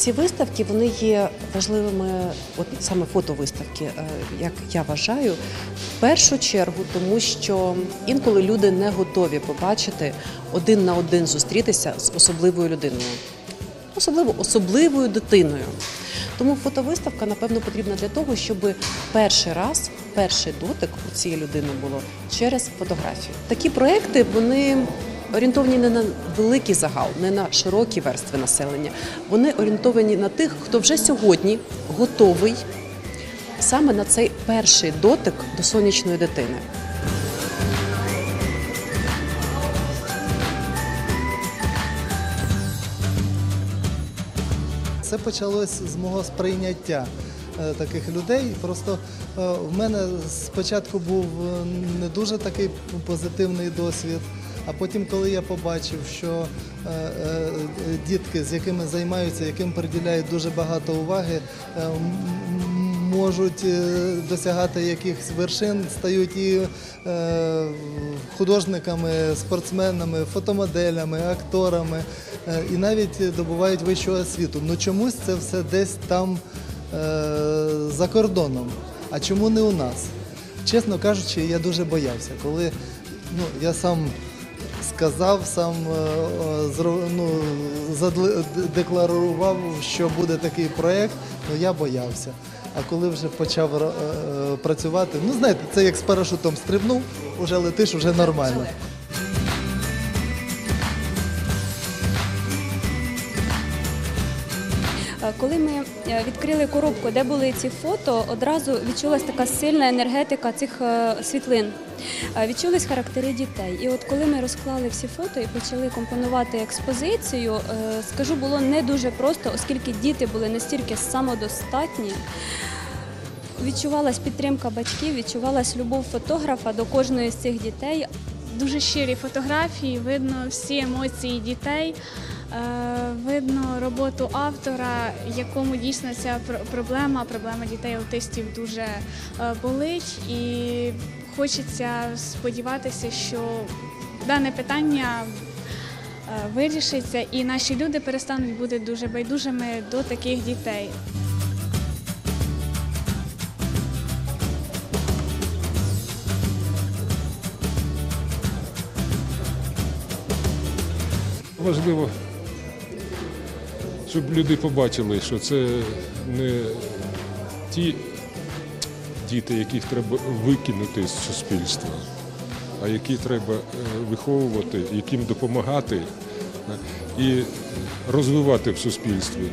Ці виставки вони є важливими, от саме фотовиставки, е, як я вважаю, в першу чергу, тому що інколи люди не готові побачити один на один зустрітися з особливою людиною, особливо особливою дитиною. Тому фотовиставка, напевно, потрібна для того, щоб перший раз, перший дотик у цієї людини було через фотографію. Такі проекти вони орієнтовані не на великий загал, не на широкі верстви населення. Вони орієнтовані на тих, хто вже сьогодні готовий саме на цей перший дотик до сонячної дитини. Це почалось з мого сприйняття е, таких людей. Просто е, в мене спочатку був е, не дуже такий позитивний досвід. А потім, коли я побачив, що е, е, дітки, з якими займаються, яким приділяють дуже багато уваги, е, можуть е, досягати якихось вершин, стають і е, художниками, спортсменами, фотомоделями, акторами е, і навіть добувають вищу освіту. Ну чомусь це все десь там е, за кордоном. А чому не у нас? Чесно кажучи, я дуже боявся, коли ну, я сам сказав, сам е, е, ну, декларував, що буде такий проєкт, ну я боявся. А коли вже почав е, працювати, ну знаєте, це як з парашутом стрибнув, уже летиш, вже нормально. Коли ми е, відкрили коробку, де були ці фото, одразу відчулась така сильна енергетика цих е, світлин. Е, Відчулись характери дітей. І от коли ми розклали всі фото і почали компонувати експозицію, е, скажу, було не дуже просто, оскільки діти були настільки самодостатні. Відчувалась підтримка батьків, відчувалась любов фотографа до кожної з цих дітей. дуже щирі фотографії, видно всі емоції дітей, е, видно роботу автора, якому дійсно ця пр- проблема, проблема дітей-аутистів дуже е, болить. І хочеться сподіватися, що дане питання е, вирішиться, і наші люди перестануть бути дуже байдужими до таких дітей. Важливо, щоб люди побачили, що це не ті діти, яких треба викинути з суспільства, а які треба е, виховувати, яким допомагати е, і розвивати в суспільстві.